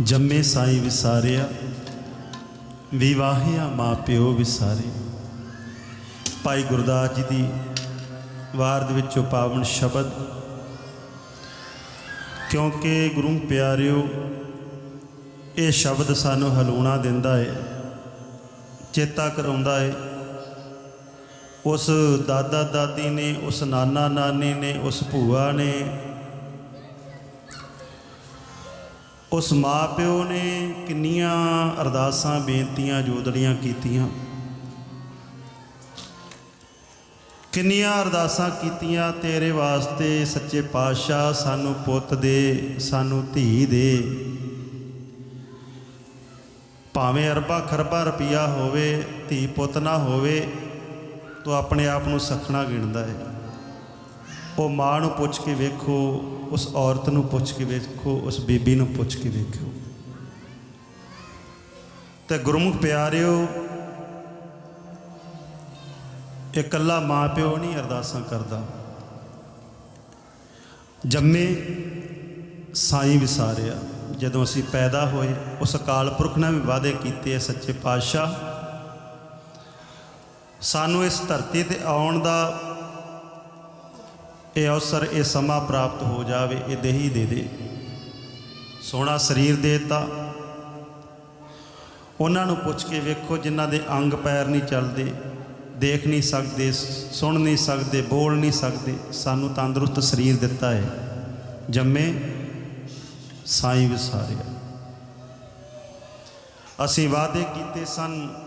ਜੰਮੇ ਸਾਈ ਵਿਸਾਰਿਆ, ਵਿਵਾਹਿਆ ਮਾਂ ਪਿਓ ਵਿਸਾਰੇ। ਭਾਈ ਗੁਰਦਾਸ ਜੀ ਦੀ ਵਾਰ ਦੇ ਵਿੱਚੋਂ ਪਾਵਨ ਸ਼ਬਦ, ਕਿਉਂਕਿ ਗੁਰੂ ਪਿਆਰਿਓ, ਇਹ ਸ਼ਬਦ ਸਾਨੂੰ ਹਲੂਣਾ ਦਿੰਦਾ ਹੈ ਚੇਤਾ ਕਰਾਉਂਦਾ ਹੈ ਉਸ ਦਾਦਾ ਦਾਦੀ ਨੇ, ਉਸ ਨਾਨਾ ਨਾਨੀ ਨੇ, ਉਸ ਭੂਆ ਨੇ ਉਸ ਮਾਪਿਓ ਨੇ ਕਿੰਨੀਆਂ ਅਰਦਾਸਾਂ, ਬੇਨਤੀਆਂ ਜੋਦੜੀਆਂ ਕੀਤੀਆਂ। ਕਿੰਨੀਆਂ ਅਰਦਾਸਾਂ ਕੀਤੀਆਂ, ਤੇਰੇ ਵਾਸਤੇ ਸੱਚੇ ਪਾਤਸ਼ਾਹ ਸਾਨੂੰ ਪੁੱਤ ਦੇ, ਸਾਨੂੰ ਧੀ ਦੇ। ਭਾਵੇਂ ਅਰਬਾਂ ਖਰਬਾਂ ਰੁਪਈਆ ਹੋਵੇ, ਧੀ ਪੁੱਤ ਨਾ ਹੋਵੇ, ਤੂੰ ਆਪਣੇ ਆਪ ਨੂੰ ਸਖਣਾ ਗਿਣਦਾ ਹੈ। ਉਹ ਮਾਂ ਨੂੰ ਪੁੱਛ ਕੇ ਵੇਖੋ, ਉਸ ਔਰਤ ਨੂੰ ਪੁੱਛ ਕੇ ਵੇਖੋ, ਉਸ ਬੀਬੀ ਨੂੰ ਪੁੱਛ ਕੇ ਵੇਖੋ। ਤੇ ਗੁਰਮੁਖ ਪਿਆਰਿਓ ਇਕੱਲਾ ਮਾਂ ਪਿਓ ਨਹੀਂ ਅਰਦਾਸਾਂ ਕਰਦਾ। ਜੰਮੇ ਸਾਈਂ ਵਿਸਾਰਿਆ, ਜਦੋਂ ਅਸੀਂ ਪੈਦਾ ਹੋਏ, ਉਸ ਅਕਾਲ ਪੁਰਖ ਨੇ ਵੀ ਵਾਅਦੇ ਕੀਤੇ ਸੱਚੇ ਪਾਤਸ਼ਾਹ। ਸਾਨੂੰ ਇਸ ਧਰਤੀ ਤੇ ਆਉਣ ਦਾ ਇਹ ਅਵਸਰ, ਇਹ ਸਮਾਂ ਪ੍ਰਾਪਤ ਹੋ ਜਾਵੇ, ਇਹ ਦੇਹੀ ਦੇ ਦੇ। ਸੋਹਣਾ ਸਰੀਰ ਦੇਤਾ। ਉਹਨਾਂ ਨੂੰ ਪੁੱਛ ਕੇ ਵੇਖੋ, ਜਿਨ੍ਹਾਂ ਦੇ ਅੰਗ ਪੈਰ ਨਹੀਂ ਚੱਲਦੇ, ਦੇਖ ਨਹੀਂ ਸਕਦੇ, ਸੁਣ ਨਹੀਂ ਸਕਦੇ, ਬੋਲ ਨਹੀਂ ਸਕਦੇ, ਸਾਨੂੰ ਤੰਦਰੁਸਤ ਸਰੀਰ ਦਿੱਤਾ ਹੈ। ਜੰਮੇ, ਸਾਈਂ ਵਿਸਾਰਿਆ। ਅਸੀਂ ਵਾਅਦੇ ਕੀਤੇ ਸਨ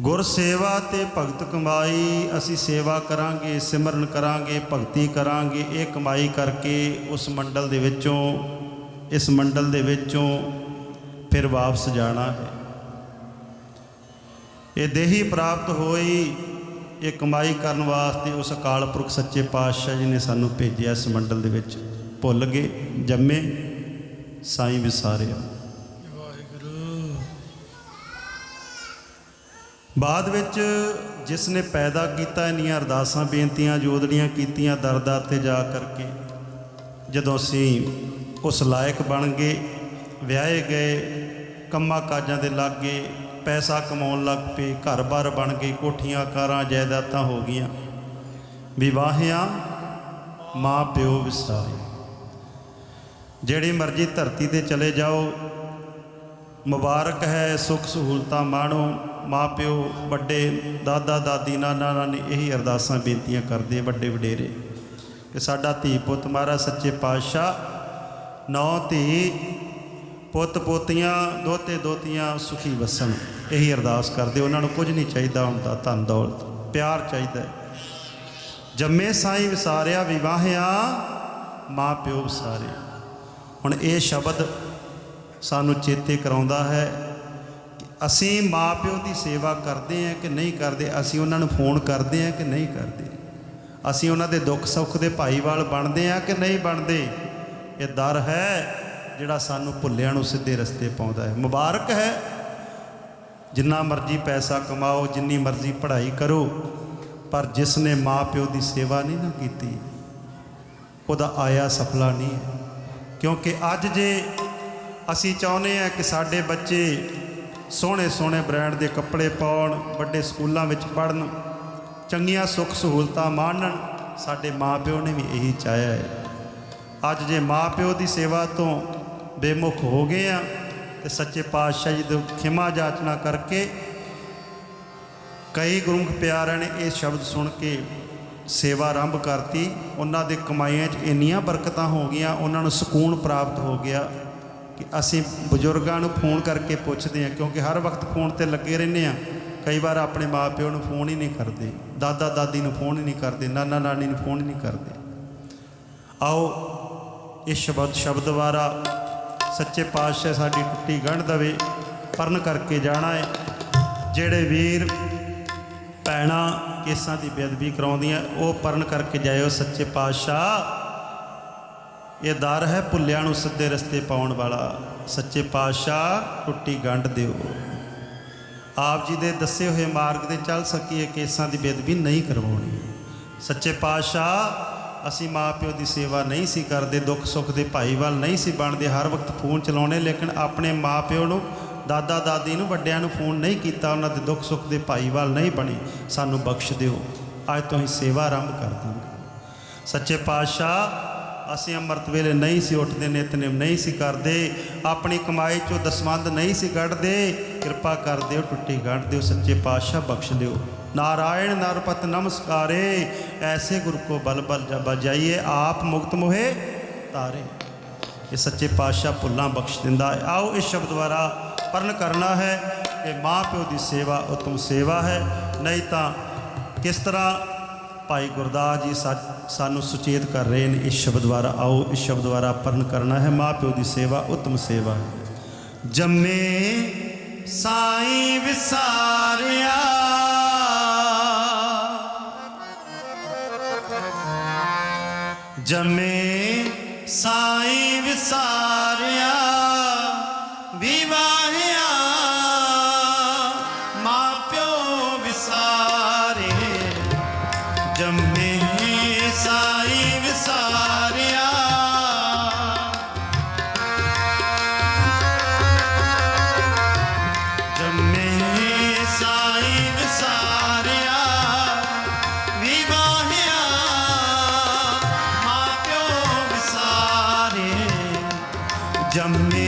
ਗੁਰ ਸੇਵਾ ਤੇ ਭਗਤ ਕਮਾਈ, ਅਸੀਂ ਸੇਵਾ ਕਰਾਂਗੇ, ਸਿਮਰਨ ਕਰਾਂਗੇ, ਭਗਤੀ ਕਰਾਂਗੇ, ਇਹ ਕਮਾਈ ਕਰਕੇ ਉਸ ਮੰਡਲ ਦੇ ਵਿੱਚੋਂ, ਇਸ ਮੰਡਲ ਦੇ ਵਿੱਚੋਂ ਫਿਰ ਵਾਪਸ ਜਾਣਾ ਹੈ। ਇਹ ਦੇਹੀ ਪ੍ਰਾਪਤ ਹੋਈ, ਇਹ ਕਮਾਈ ਕਰਨ ਵਾਸਤੇ ਉਸ ਅਕਾਲ ਪੁਰਖ ਸੱਚੇ ਪਾਤਸ਼ਾਹ ਜੀ ਨੇ ਸਾਨੂੰ ਭੇਜਿਆ ਇਸ ਮੰਡਲ ਦੇ ਵਿੱਚ। ਭੁੱਲ ਗਏ, ਜੰਮੇ, ਸਾਈਂ ਵਿਸਾਰਿਆ। ਬਾਅਦ ਵਿੱਚ ਜਿਸ ਨੇ ਪੈਦਾ ਕੀਤਾ, ਇੰਨੀਆਂ ਅਰਦਾਸਾਂ, ਬੇਨਤੀਆਂ ਜੋਦੜੀਆਂ ਕੀਤੀਆਂ ਦਰਦਾਂ ਤੇ ਜਾ ਕਰਕੇ ਜਦੋਂ ਅਸੀਂ ਉਸ ਲਾਇਕ ਬਣ ਗਏ, ਵਿਆਹੇ ਗਏ, ਕੰਮਾਂ ਕਾਜਾਂ ਦੇ ਲੱਗੇ ਪੈਸਾ ਕਮਾਉਣ ਲੱਗ ਪਏ, ਘਰ-ਬਾਰ ਬਣ ਗਏ, ਕੋਠੀਆਂ, ਕਾਰਾਂ, ਜਾਇਦਾਦਾਂ ਹੋ ਗਈਆਂ। ਵਿਵਾਹਿਆਂ ਮਾਂ ਪਿਓ ਵਿਸਾਰੇ। ਜਿਹੜੀ ਮਰਜ਼ੀ ਧਰਤੀ ਤੇ ਚਲੇ ਜਾਓ ਮੁਬਾਰਕ ਹੈ, ਸੁੱਖ ਸਹੂਲਤਾਂ ਮਾਣੋ ਮਾਪਿਓ ਵੱਡੇ ਦਾਦਾ, ਦਾਦੀ, ਨਾਨਾ, ਨਾਨੀ, ਇਹੀ ਅਰਦਾਸਾਂ, ਬੇਨਤੀਆਂ ਕਰਦੇ ਵੱਡੇ ਵਡੇਰੇ ਕਿ ਸਾਡਾ ਧੀ ਪੁੱਤ ਮਹਾਰਾਜ ਸੱਚੇ ਪਾਤਸ਼ਾਹ, ਨੌ ਧੀ ਪੁੱਤ ਪੋਤੀਆਂ, ਦੋਤੇ ਦੋਤੀਆਂ ਸੁਖੀ ਵਸਣ, ਇਹੀ ਅਰਦਾਸ ਕਰਦੇ ਉਹਨਾਂ ਨੂੰ ਕੁਝ ਨਹੀਂ ਚਾਹੀਦਾ ਹੁੰਦਾ ਧਨ ਦੌਲਤ, ਪਿਆਰ ਚਾਹੀਦਾ ਜੰਮੇ ਸਾਈਂ ਵਿਸਾਰਿਆ, ਵਿਵਾਹਿਆ, ਮਾਂ ਪਿਓ ਵਿਸਾਰੇ। ਹੁਣ ਇਹ ਸ਼ਬਦ ਸਾਨੂੰ ਚੇਤੇ ਕਰਾਉਂਦਾ ਹੈ ਕਿ ਅਸੀਂ ਮਾਪਿਓ ਦੀ ਸੇਵਾ ਕਰਦੇ ਹਾਂ ਕਿ ਨਹੀਂ ਕਰਦੇ, ਅਸੀਂ ਉਹਨਾਂ ਨੂੰ ਫੋਨ ਕਰਦੇ ਹਾਂ ਕਿ ਨਹੀਂ ਕਰਦੇ। ਅਸੀਂ ਉਹਨਾਂ ਦੇ ਦੁੱਖ ਸੁੱਖ ਦੇ ਭਾਈਵਾਲ ਬਣਦੇ ਹਾਂ ਕਿ ਨਹੀਂ ਬਣਦੇ? ਇਹ ਦਰ ਹੈ ਜਿਹੜਾ ਸਾਨੂੰ ਭੁੱਲਿਆਂ ਨੂੰ ਸਿੱਧੇ ਰਸਤੇ ਪਾਉਂਦਾ ਹੈ। ਮੁਬਾਰਕ ਹੈ। ਜਿੰਨਾ ਮਰਜ਼ੀ ਪੈਸਾ ਕਮਾਓ, ਜਿੰਨੀ ਮਰਜ਼ੀ ਪੜ੍ਹਾਈ ਕਰੋ, ਪਰ ਜਿਸ ਨੇ ਮਾਪਿਓ ਦੀ ਸੇਵਾ ਨਹੀਂ ਨਾ ਕੀਤੀ, ਉਹਦਾ ਆਇਆ ਸਫਲਾ ਨਹੀਂ ਹੈ। ਕਿਉਂਕਿ ਅੱਜ ਜੇ ਅਸੀਂ ਚਾਹੁੰਦੇ ਹਾਂ ਕਿ ਸਾਡੇ ਬੱਚੇ ਸੋਹਣੇ ਸੋਹਣੇ ਬ੍ਰਾਂਡ ਦੇ ਕੱਪੜੇ ਪਾਉਣ, ਵੱਡੇ ਸਕੂਲਾਂ ਵਿੱਚ ਪੜ੍ਹਨ, ਚੰਗੀਆਂ ਸੁੱਖ ਸਹੂਲਤਾਂ ਮਾਣਨ। ਸਾਡੇ ਮਾਪਿਓ ਨੇ ਵੀ ਇਹੀ ਚਾਹਿਆ ਹੈ। ਅੱਜ ਜੇ ਮਾਪਿਓ ਦੀ ਸੇਵਾ ਤੋਂ ਬੇਮੁਖ ਹੋ ਗਏ ਆ ਤੇ ਸੱਚੇ ਪਾਤਸ਼ਾਹ ਜੀ ਦੇ ਖਿਮਾ ਜਾਚਨਾ ਕਰਕੇ ਕਈ ਗੁਰਮੁਖ ਪਿਆਰਿਆਂ ਨੇ ਇਹ ਸ਼ਬਦ ਸੁਣ ਕੇ ਸੇਵਾ ਆਰੰਭ ਕਰਤੀ। ਉਹਨਾਂ ਦੇ ਕਮਾਈਆਂ 'ਚ ਇੰਨੀਆਂ ਬਰਕਤਾਂ ਹੋ ਗਈਆਂ, ਉਹਨਾਂ ਨੂੰ ਸਕੂਨ ਪ੍ਰਾਪਤ ਹੋ ਗਿਆ। ਕਿ ਅਸੀਂ ਬਜ਼ੁਰਗਾਂ ਨੂੰ ਫੋਨ ਕਰਕੇ ਪੁੱਛਦੇ ਹਾਂ, ਕਿਉਂਕਿ ਹਰ ਵਕਤ ਫੋਨ ਤੇ ਲੱਗੇ ਰਹਿੰਦੇ ਆ ਕਈ ਵਾਰ ਆਪਣੇ ਮਾਪਿਓ ਨੂੰ ਫੋਨ ਹੀ ਨਹੀਂ ਕਰਦੇ ਦਾਦਾ ਦਾਦੀ ਨੂੰ ਫੋਨ ਹੀ ਨਹੀਂ ਕਰਦੇ ਨਾਨਾ ਨਾਨੀ ਨੂੰ ਫੋਨ ਹੀ ਨਹੀਂ ਕਰਦੇ। ਆਓ ਇਹ ਸ਼ਬਦ ਸ਼ਬਦ ਵਾਰਾ ਸੱਚੇ ਪਾਤਸ਼ਾਹ ਸਾਡੀ ਟੁੱਟੀ ਗੰਢ ਦਵੇ, ਪਰਨ ਕਰਕੇ ਜਾਣਾ ਹੈ ਜਿਹੜੇ ਵੀਰ ਭੈਣਾਂ ਕੇਸਾਂ ਦੀ ਬੇਅਦਬੀ ਕਰਾਉਂਦੀਆਂ, ਉਹ ਪਰਨ ਕਰਕੇ ਜਾਇਓ ਸੱਚੇ ਪਾਤਸ਼ਾਹ। ਇਹ ਦਰ ਹੈ ਭੁੱਲਿਆਂ ਨੂੰ ਸਿੱਧੇ ਰਸਤੇ ਪਾਉਣ ਵਾਲਾ। ਸੱਚੇ ਪਾਤਸ਼ਾਹ, ਟੁੱਟੀ ਗੰਢ ਦਿਓ। ਆਪ ਜੀ ਦੇ ਦੱਸੇ ਹੋਏ ਮਾਰਗ ਤੇ ਚੱਲ ਸਕੀਏ, ਕੇਸਾਂ ਦੀ ਬੇਅਦਬੀ ਨਹੀਂ ਕਰਵਾਉਣੀ। ਸੱਚੇ ਪਾਤਸ਼ਾਹ, ਅਸੀਂ ਮਾਪਿਓ ਦੀ ਸੇਵਾ ਨਹੀਂ ਸੀ ਕਰਦੇ, ਦੁੱਖ ਸੁੱਖ ਦੇ ਭਾਈਵਾਲ ਨਹੀਂ ਸੀ ਬਣਦੇ, ਹਰ ਵਕਤ ਫੋਨ ਚਲਾਉਣੇ, ਲੇਕਿਨ ਆਪਣੇ ਮਾਪਿਓ ਨੂੰ ਦਾਦਾ ਦਾਦੀ ਨੂੰ, ਵੱਡਿਆਂ ਨੂੰ ਫੋਨ ਨਹੀਂ ਕੀਤਾ, ਉਹਨਾਂ ਦੇ ਦੁੱਖ ਸੁੱਖ ਦੇ ਭਾਈਵਾਲ ਨਹੀਂ ਬਣੇ। ਸਾਨੂੰ ਬਖਸ਼ ਦਿਓ। ਅੱਜ ਤੋਂ ਹੀ ਸੇਵਾ ਆਰੰਭ ਕਰ ਦਾਂਗੇ। ਸੱਚੇ ਪਾਤਸ਼ਾਹ ਅਸੀਂ ਅੰਮ੍ਰਿਤ ਵੇਲੇ ਨਹੀਂ ਸੀ ਉੱਠਦੇ, ਨਿਤਨੇਮ ਨਹੀਂ ਸੀ ਕਰਦੇ, ਆਪਣੀ ਕਮਾਈ ਚੋਂ ਦਸਵੰਧ ਨਹੀਂ ਸੀ ਕੱਢਦੇ, ਕਿਰਪਾ ਕਰ ਦਿਓ, ਟੁੱਟੀ ਕੱਢ ਦਿਓ, ਸੱਚੇ ਪਾਤਸ਼ਾਹ ਬਖਸ਼ ਦਿਓ। ਨਾਰਾਇਣ ਨਰਪਤ ਨਮਸਕਾਰੇ, ਐਸੇ ਗੁਰੂ ਕੋ ਬਲ ਬਲ ਜਬ ਜਾਈਏ ਆਪ ਮੁਕਤ ਮੋਹੇ ਤਾਰੇ। ਇਹ ਸੱਚੇ ਪਾਤਸ਼ਾਹ ਭੁੱਲਾਂ ਬਖਸ਼ ਦਿੰਦਾ ਆਓ ਇਸ ਸ਼ਬਦ ਦੁਆਰਾ ਪਰਨ ਕਰਨਾ ਹੈ ਕਿ ਮਾਂ ਪਿਓ ਦੀ ਸੇਵਾ ਉਤਮ ਸੇਵਾ ਹੈ। ਨਹੀਂ ਤਾਂ ਕਿਸ ਤਰ੍ਹਾਂ ਭਾਈ ਗੁਰਦਾਸ ਜੀ ਸਾਨੂੰ ਸੁਚੇਤ ਕਰ ਰਹੇ ਨੇ, ਇਸ ਸ਼ਬਦ ਦੁਆਰਾ ਆਓ, ਇਸ ਸ਼ਬਦ ਦੁਆਰਾ ਪਰਨ ਕਰਨਾ ਹੈ। ਮਾਂ ਪਿਓ ਦੀ ਸੇਵਾ, ਉਤਮ ਸੇਵਾ। ਹੈ ਜੰਮੇ ਸਾਈਂ ਵਿਸਾਰਿਆ। ਜੰਮੇ ਸਾਈਂ ਵਿਸਾਰਿਆ। ਜੰਮੇ ਸਾਈਂ ਵਿਸਾਰਿਆ। ਜੰਮੇ ਸਾਈਂ ਵਿਸਾਰਿਆ। ਵਿਵਾਹਿਆ ਮਾਪਿਓ ਵਿਸਾਰੇ। ਜੰਮੇ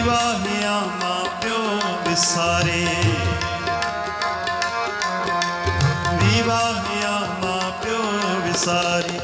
ਵਿਵਾਹਿਆ ਮਾਪਿਓ ਵਿਸਾਰੇ। ਵਿਵਾਹਿਆ ਮਾਪਿਓ ਵਿਸਾਰੇ।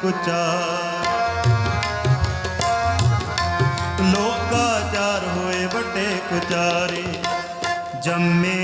ਕੁਚਾਰ ਲੋਕਾਚਾਰ ਹੋਏ ਵੱਡੇ ਕੁਚਾਰੇ ਜੰਮੇ